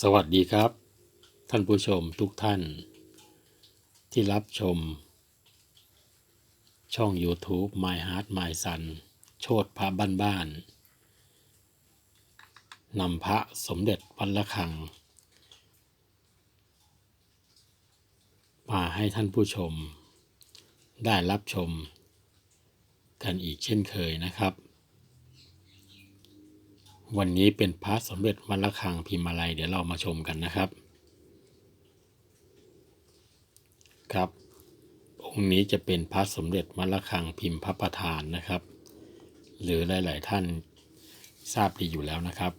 สวัสดีครับ ท่านผู้ชมทุกท่าน ที่รับชม ช่อง YouTube My Heart My Sun โชดพระบ้านบ้านๆนำพระสมเด็จวัดละคัง มาให้ท่านผู้ชม ได้รับชม กันอีกเช่นเคยนะครับ วันนี้เป็นพระสมเด็จวัดระฆังพิมพ์อะไรเดี๋ยวเรามาชมกันนะครับ ครับ องค์นี้จะเป็นพระสมเด็จวัดระฆังพิมพ์พระประธานนะครับ หรือหลาย ๆ ท่านทราบดีอยู่แล้วนะครับ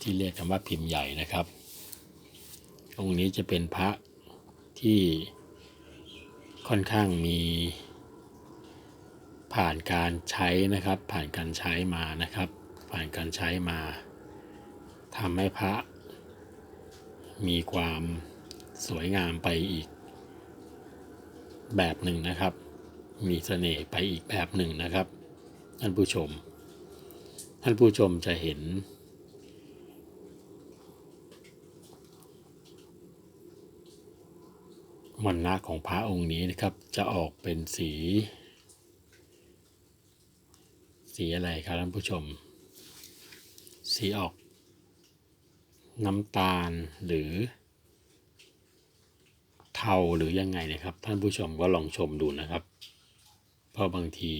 ที่เรียกกันว่าพิมพ์ใหญ่นะครับ องค์นี้จะเป็นพระที่ค่อนข้างมีผ่านการใช้นะครับ ผ่านการใช้มานะครับ ผ่านการใช้มาทำให้พระ มีความสวยงามไปอีก แบบหนึ่งนะครับ มีเสน่ห์ไปอีกแบบหนึ่งนะครับ ท่านผู้ชม ท่านผู้ชมจะเห็น มันนะของพระองค์นี้นะครับ จะออกเป็นสี สีอะไรครับท่านผู้ชม สีออก น้ำตาลหรือ เทาหรือยังไงนะครับ ท่านผู้ชมก็ลองชมดูนะครับ เพราะบางที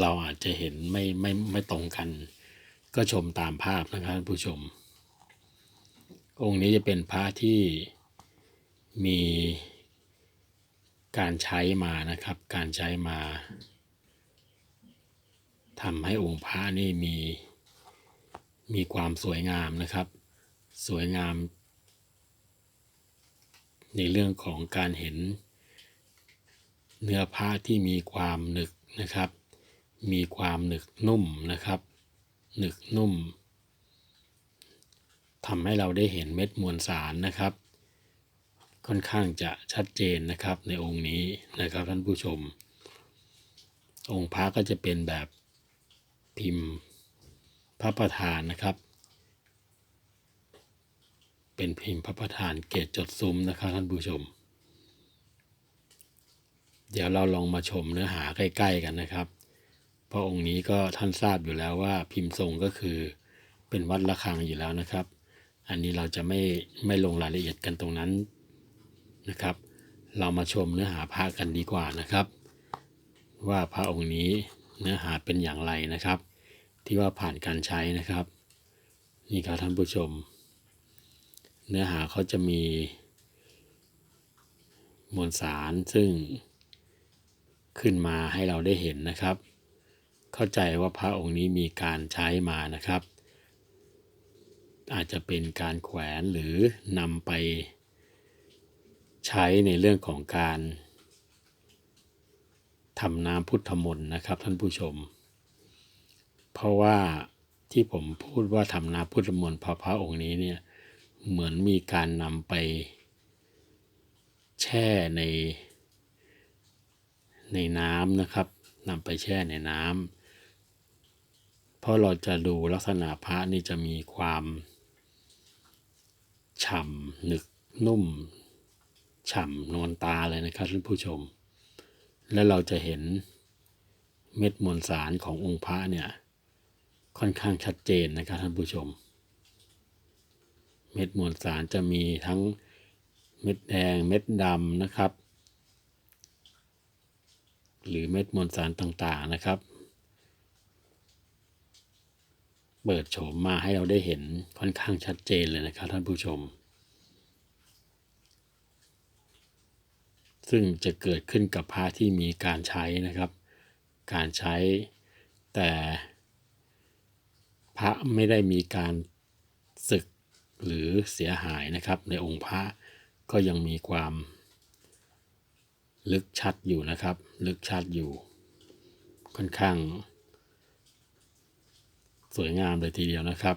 เราอาจจะเห็นไม่ไม่ไม่ตรงกัน ก็ชมตามภาพนะครับท่านผู้ชม องค์นี้จะเป็นพระที่มีการใช้มานะครับ การใช้มาทำให้องค์พระนี่มี มีความสวยงามนะครับ สวยงาม ในเรื่องของการเห็น เนื้อผ้าที่มีความหนึกนะครับ มีความหนึกนุ่มนะครับ หนึกนุ่มทำให้เราได้เห็นเม็ดมวลสารนะครับ ค่อนข้างจะชัดเจนนะครับในองค์นี้นะครับท่านผู้ชม องค์พระก็จะเป็นแบบพิมพ์ พระประธานนะครับ เป็นพิมพ์พระประธานเกตจดซุ้มนะครับท่านผู้ชม เดี๋ยวเราลองมาชมเนื้อหาใกล้ๆกันนะครับ เพราะองค์นี้ก็ท่านทราบอยู่แล้วว่าพิมพ์ทรงก็คือเป็นวัดระฆังอยู่แล้วนะครับ อันนี้เราจะไม่ไม่ลงรายละเอียดกันตรงนั้นนะครับ เรามาชมเนื้อหาพระกันดีกว่านะครับ ว่าพระองค์นี้เนื้อหาเป็นอย่างไรนะครับ ที่ว่าผ่านการใช้นะครับ นี่ครับท่านผู้ชม เนื้อหาเขาจะมี มวลสารซึ่งขึ้นมาให้เราได้เห็นนะครับ เข้าใจว่าพระองค์นี้มีการใช้มานะครับ อาจจะเป็นการแขวนหรือนำไปใช้ในเรื่องของการทำน้ำพุทธมนต์นะครับท่านผู้ชม เพราะว่าที่ผมพูดว่าทำน้ำพุทธมนต์พระพระองค์นี้เนี่ยเหมือนมีการนำไป แช่ในในน้ำนะครับนำไปแช่ในน้ำเพราะเราจะดูลักษณะพระนี่จะมีความฉ่ำหนึกนุ่มฉ่ำนวลตาเลยนะครับท่านผู้ชม และเราจะเห็นเม็ดมวลสารขององค์พระเนี่ย ค่อนข้างชัดเจนนะครับท่านผู้ชม เม็ดมวลสารจะมีทั้งเม็ดแดงเม็ดดำนะครับ หรือเม็ดมวลสารต่างๆนะครับ เปิดโฉมมาให้เราได้เห็นค่อนข้างชัดเจนเลยนะครับท่านผู้ชม ซึ่งจะเกิดขึ้นกับพระที่มีการใช้นะครับ การใช้แต่ พระไม่ได้มีการศึกหรือเสียหายนะครับ ในองค์พระก็ยังมีความลึกชัดอยู่นะครับ ลึกชัดอยู่ ค่อนข้าง สวยงามเลยทีเดียวนะครับ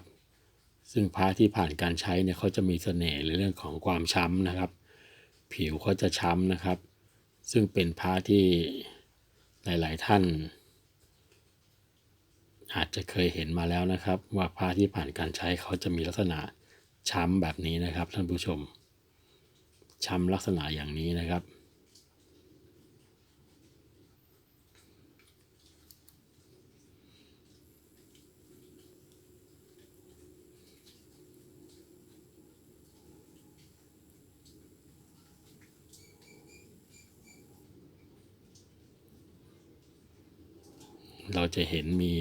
ซึ่งพระที่ผ่านการใช้เนี่ยเขาจะมีเสน่ห์ในเรื่องของความช้ำนะครับ ผิวเขาจะช้ำนะครับ ซึ่งเป็นพระที่หลาย ๆ ท่าน อาจจะเคยเห็นมาแล้วนะครับ ว่าพระที่ผ่านการใช้เขาจะมีลักษณะช้ำแบบนี้นะครับท่านผู้ชม ช้ำลักษณะอย่างนี้นะครับ เราจะเห็นมี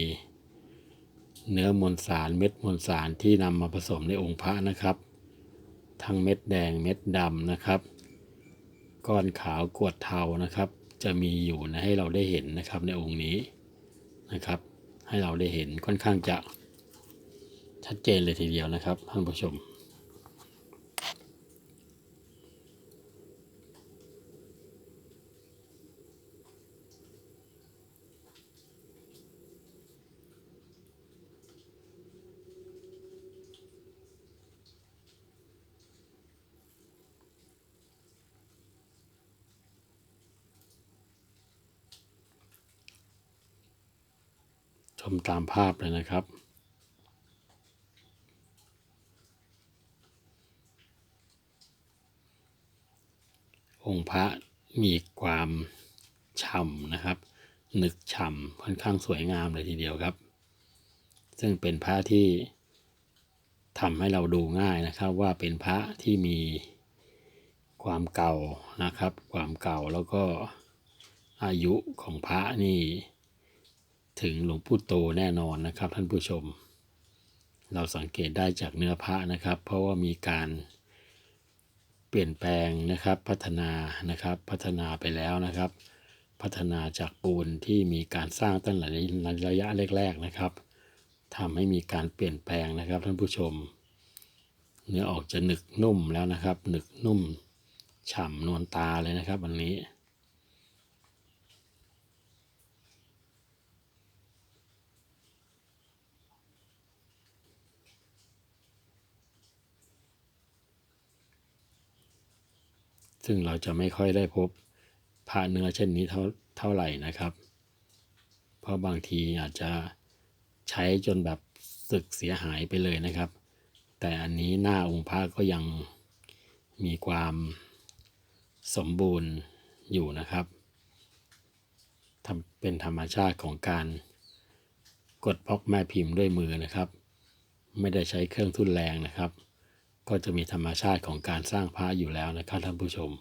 เนื้อมวลสารเม็ดมวลสารที่นำมาผสมในองค์พระนะครับ ทั้งเม็ดแดงเม็ดดำนะครับ ก้อนขาวกวดเทานะครับ จะมีอยู่นะให้เราได้เห็นนะครับในองค์นี้นะครับ ให้เราได้เห็นค่อนข้างจะชัดเจนเลยทีเดียวนะครับท่านผู้ชม ชมตามภาพเลยนะครับ องค์พระมีความฉ่ำนะครับ หนึกฉ่ำค่อนข้างสวยงามเลยทีเดียวครับ ซึ่งเป็นพระที่ทำให้เราดูง่ายนะครับ ว่าเป็นพระที่มีความเก่านะครับ ความเก่าแล้วก็อายุของพระนี่ ถึงหลวงปู่โตแน่นอนนะครับ ท่านผู้ชม เราสังเกตได้จากเนื้อพระนะครับ เพราะว่ามีการเปลี่ยนแปลงนะครับพัฒนานะครับพัฒนาไปแล้วนะครับ พัฒนาจากปูนที่มีการสร้างตั้งแต่ระยะแรกๆนะครับทำให้มีการเปลี่ยนแปลงนะครับ ท่านผู้ชม เนื้อออกจะหนึกนุ่มแล้วนะครับ หนึกนุ่มฉ่ำนวลตาเลยนะครับ วันนี้ ซึ่งเราจะไม่ค่อยได้พบผ้าเนื้อเช่นนี้เท่าเท่าไหร่นะครับ เพราะบางทีอาจจะใช้จนแบบสึกเสียหายไปเลยนะครับ แต่อันนี้หน้าองค์พระก็ยังมีความสมบูรณ์อยู่นะครับทำเป็นธรรมชาติของการกดบล็อกแม่พิมพ์ด้วยมือนะครับ ไม่ได้ใช้เครื่องทุนแรงนะครับ ก็จะมีธรรมชาติของการสร้างพระอยู่แล้วนะครับท่านผู้ชม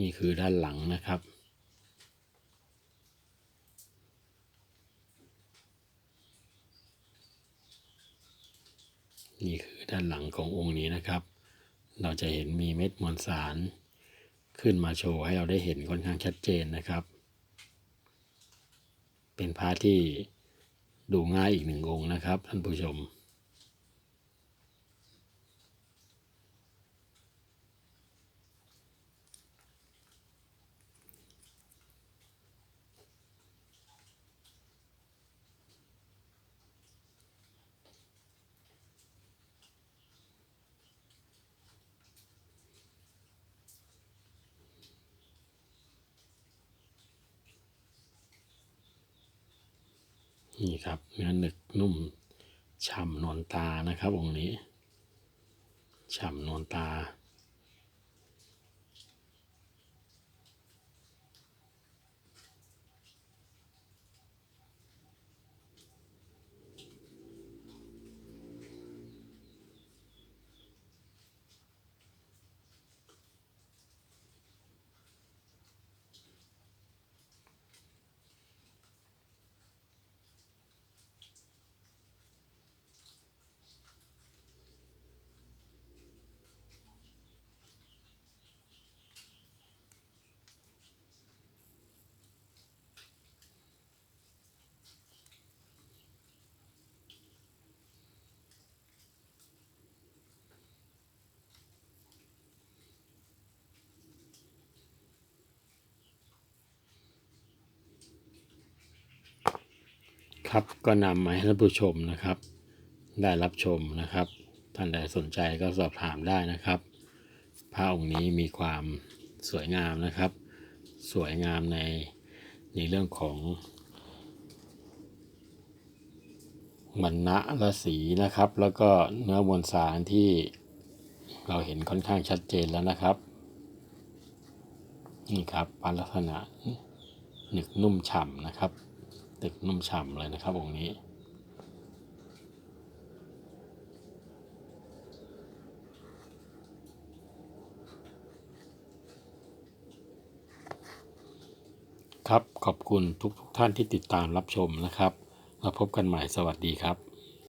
นี่คือด้านหลังนะครับ นี่คือด้านหลังขององค์นี้นะครับ เราจะเห็นมีเม็ดมวลสาร ขึ้นมาโชว์ให้เราได้เห็นค่อนข้างชัดเจนนะครับ เป็นพระที่ดูง่ายอีกหนึ่งองค์นะครับ ท่านผู้ชม นี่ครับเนื้อหนึกนุ่มฉ่ำนวลตานะครับองค์นี้ฉ่ำนวลตา ครับ ก็นำมาให้ท่านผู้ชมนะครับ ได้รับชมนะครับท่านใดสนใจก็สอบถามได้นะครับพระองค์นี้มีความสวยงามนะครับ สวยงามในในเรื่องของมันนะและสีนะครับ แล้วก็เนื้อมวลสารที่เราเห็นค่อนข้างชัดเจนแล้วนะครับ นี่ครับปานลักษณะหนึกนุ่มฉ่ำนะครับ ตึกนุ่มฉ่ำเลยนะครับองค์นี้ ครับขอบคุณทุกทุกท่านที่ติดตามรับชมนะครับ แล้วพบกันใหม่สวัสดีครับ